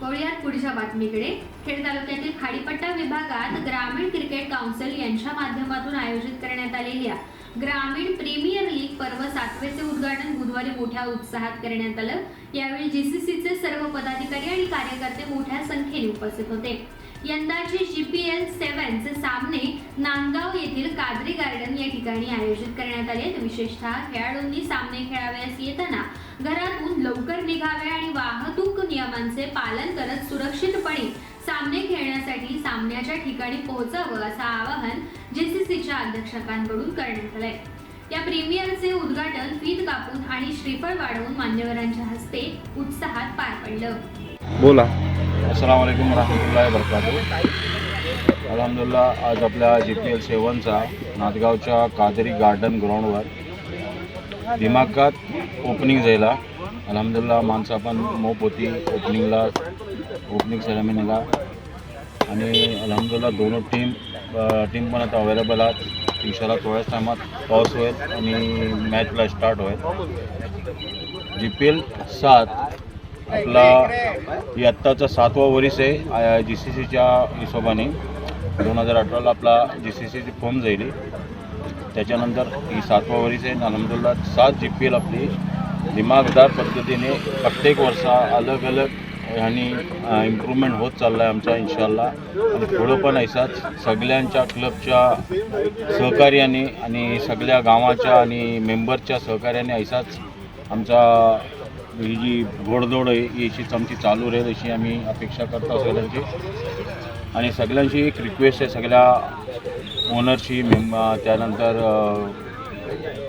वळूयात पुढच्या बातमीकडे. खेड तालुक्यातील खाडीपट्टा विभागात ग्रामीण क्रिकेट काउन्सिल यांच्या माध्यमातून आयोजित करण्यात आलेल्या ग्रामीण प्रीमियर लीग पर्व सातवेचे उद्घाटन बुधवारी मोठ्या उत्साहात करण्यात आलं. यावेळी जीसीसीचे सर्व पदाधिकारी आणि कार्यकर्ते मोठ्या संख्येने उपस्थित होते. यंदाचे जीपीएल सेव्हनचे सामने नांदगाव येथील कादरी गार्डन या ठिकाणी आयोजित करण्यात आले. विशेषतः खेळाडूंनी सामने खेळावयास येताना घरातून लवकर निघावे आणि करत सुरक्षितपणे सामने खेळण्यासाठी सामन्याच्या ठिकाणी पोहोचावं असं आवाहन जेसीसीच्या अध्यक्षकांकडून करण्यात आलंय. या प्रीमियरचे उद्घाटन फीत कापून आणि श्रीफळ वाढवून मान्यवरांच्या हस्ते उत्साहात पार पडलं. बोला. अस्सलाम वालेकुम रहमतुल्लाहि वरकातु अल्हम्दुलिल्लाह आज आपल्या जी पी एल सेवनचा नांदगावच्या कादरी गार्डन ग्राउंडवर दिमाखात ओपनिंग झाला अल्हम्दुलिल्लाह माणसं पण मोप होती. ओपनिंगला ओपनिंग सेरेमनीला आणि अलहमदुल्ला दोन टीम टीम पण आता अवेलेबल आहेत. इशाला थोड्याच टायमात टॉस होईल आणि मॅचला स्टार्ट होईल. जी पी एल सात आपला ही आत्ताचा सातवा वरीस आहे जी सी सीच्या हिशोबाने. दोन हजार अठराला आपला जी सी सीची फॉर्म जाईल त्याच्यानंतर ही सातवा वरीस आहे अलहमदुल्ला सात जी पी एल आपली दिमागदार पद्धतीने प्रत्येक वर्षा अलग अलग आणि इम्प्रूव्हमेंट होत चालला आहे आमचा इन्शाल्ला आणि पुढं पण ऐसाच सगळ्यांच्या क्लबच्या सहकार्याने आणि सगळ्या गावाच्या आणि मेंबरच्या सहकार्याने ऐसाच आमचा ही जी घोडदौड आहे ही अशीच आमची चालू राहील अशी आम्ही अपेक्षा करतो सगळ्यांची. आणि सगळ्यांची एक रिक्वेस्ट आहे सगळ्या ओनरशी मेंब त्यानंतर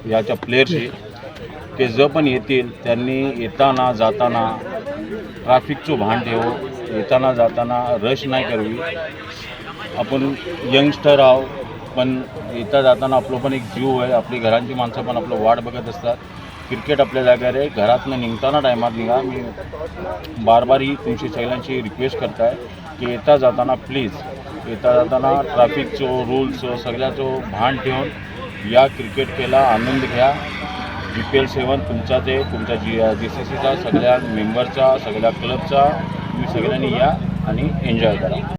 याच्या प्लेयरशी ते जर पण येतील त्यांनी येताना जाताना ट्रॅफिकचं भान ठेव येताना जाताना रश नाही करवी आपण यंगस्टर आहो पण येता जाताना आपलं पण एक जीव आहे. आपली घरांची माणसं पण आपलं वाट बघत असतात. क्रिकेट आपल्या जागेवर आहे. घरातनं निघताना टायमात निघा. मी बार बार ही तुमची सगळ्यांची रिक्वेस्ट करताय की येता जाताना प्लीज येता जाताना ट्रॅफिकचं रूल्सो सगळ्याचो भान ठेवून या क्रिकेट खेळा आनंद घ्या. जी पी एल सेवन तुमचा ते तुमच्या जी जी सी सीचा सगळ्या मेंबरचा सगळ्या क्लबचा तुम्ही सगळ्यांनी या आणि एन्जॉय करा.